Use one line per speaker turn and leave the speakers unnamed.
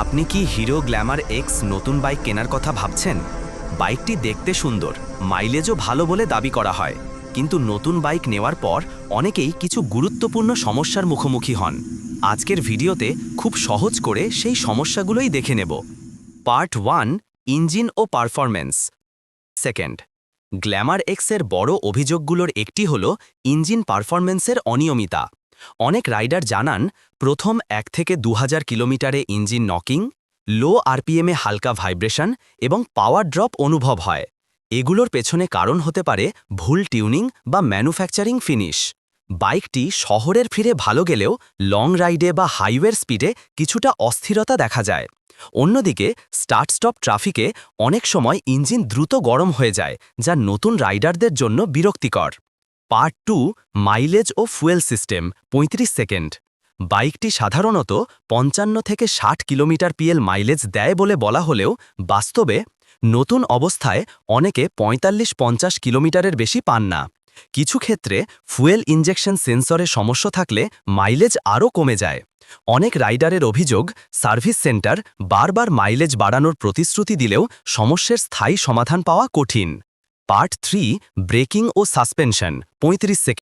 আপনি কি Hero Glamour X নতুন বাইক কেনার কথা ভাবছেন? বাইকটি দেখতে সুন্দর, মাইলেজও ভালো বলে দাবি করা হয়। কিন্তু নতুন বাইক নেওয়ার পর অনেকেই কিছু গুরুত্বপূর্ণ সমস্যার মুখোমুখি হন। আজকের ভিডিওতে খুব সহজ করে সেই সমস্যাগুলোই দেখে নেব। পার্ট ওয়ান, ইঞ্জিন ও পারফরম্যান্স। সেকেন্ড, গ্ল্যামার এক্সের বড় অভিযোগগুলোর একটি হল, ইঞ্জিন পারফরম্যান্সের অনিয়মিতা। অনেক রাইডার জানান, প্রথম এক থেকে দু হাজার কিলোমিটারে ইঞ্জিন নকিং, লো আরপিএমে হালকা ভাইব্রেশন এবং পাওয়ার ড্রপ অনুভব হয়। এগুলোর পেছনে কারণ হতে পারে ভুল টিউনিং বা ম্যানুফ্যাকচারিং ফিনিশ। বাইকটি শহরের ফিরে ভালো গেলেও লং রাইডে বা হাইওয়ের স্পিডে কিছুটা অস্থিরতা দেখা যায়। অন্যদিকে, স্টার্ট স্টপ ট্রাফিকে অনেক সময় ইঞ্জিন দ্রুত গরম হয়ে যায়, যা নতুন রাইডারদের জন্য বিরক্তিকর। পার্ট টু, মাইলেজ ও ফুয়েল সিস্টেম ৩৫ সেকেন্ড। বাইকটি সাধারণত পঞ্চান্ন থেকে ষাট কিলোমিটার পিএল মাইলেজ দেয় বলে বলা হলেও বাস্তবে নতুন অবস্থায় অনেকে পঁয়তাল্লিশ পঞ্চাশ কিলোমিটারের বেশি পান না। কিছু ক্ষেত্রে ফুয়েল ইঞ্জেকশন সেন্সরে সমস্যা থাকলে মাইলেজ আরও কমে যায়। অনেক রাইডারের অভিযোগ, সার্ভিস সেন্টার বারবার মাইলেজ বাড়ানোর প্রতিশ্রুতি দিলেও সমস্যার স্থায়ী সমাধান পাওয়া কঠিন। পার্ট থ্রি ব্রেকিং ও সাসপেনশন। ৩৫ সেকেন্ড।